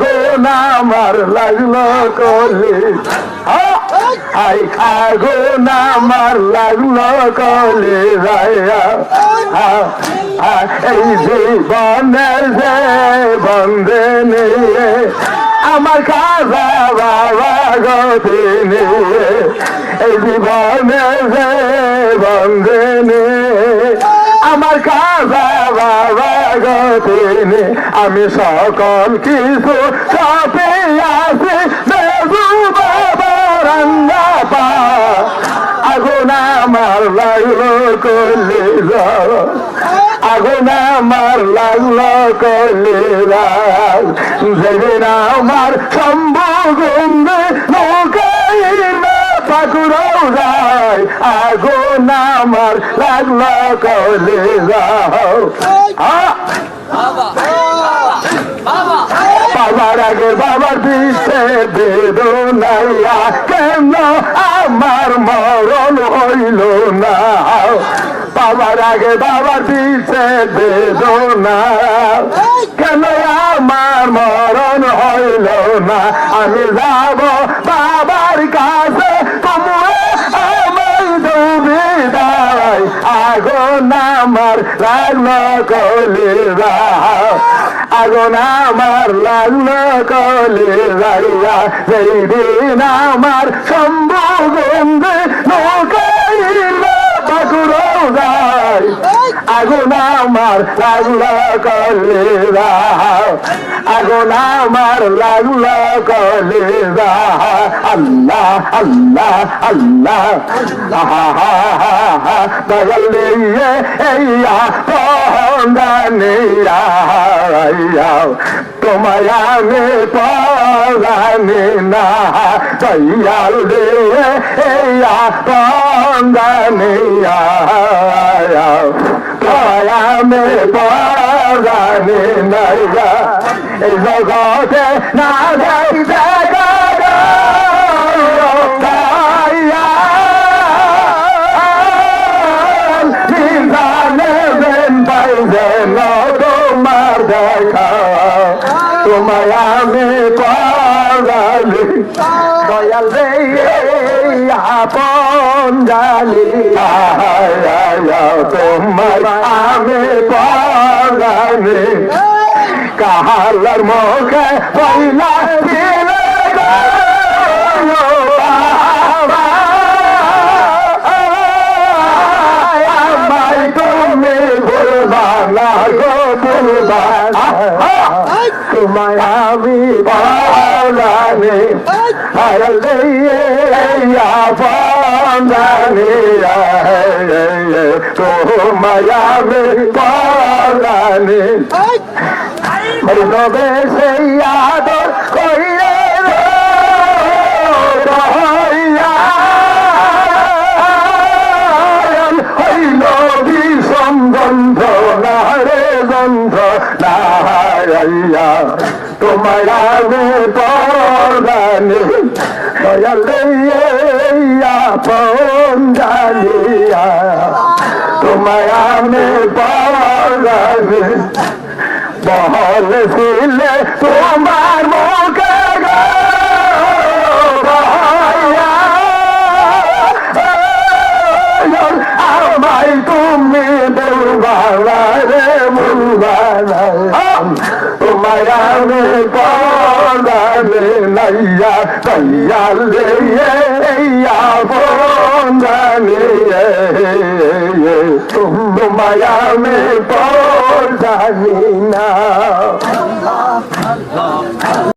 আগুন আমার লাগল কলি। আই আগুন আমার লাগল কলি, রায়া এই জীবনের যে বন্ধে নিয়ে, আমার খাজা বাবা গতি নিয়ে এই জীবনের যে বন্ধে নিয়ে, আমার খাজা বাবা গতি নিয়ে আমি সকল কিছু সপে আছি আগুন আমার লাগল করলে আগুন আমার লাগল করলে আমার ঠাকুরও যায় আগুন আমার করলে যাও বাবার আগে বাবার পিছে বেদনাইয়া, কেন আমার মরণ হইল না? বাবার আগে বাবার পিছে বেদনা, কেন আমার মরণ হইল না? আমি যাব বাবার কাছে। আমার লাগল কলে আগুন আমার লাগল কলে রাইয়া সেই দিন আমার সম্ভবন্ধে লাগল কলে আগুন আমার লাগল কলে আল্লাহ আল্লাহ আল্লাহ। বগলে এইয়া পঙ্গানিয়া তোমায় আমি পগানি না। দয়াল রে এইয়া পঙ্গানিয়া তোমায় আমি পগানি না এই জগতে না যাই দেখা তোমার দেখা তোমায় আমি পাগালি দয়াল রে আপন তোমার আমি পাগালি কাহালার মুখে পয়লা তুমি ভুলবা না গো। তোমায় আমি আরে পালানে তোমায় আমি পালানে মরবে সেই আদর কইরে তোমার আমি পরানে দয়াল পন জানিয়া। তোমায় আমি পরানে বহল ছিলে তোমার মুখে গো। আমি বলালে নাইয়া তাইয়া লে ইয়া বন্দানে তোমায় আমি বলানি না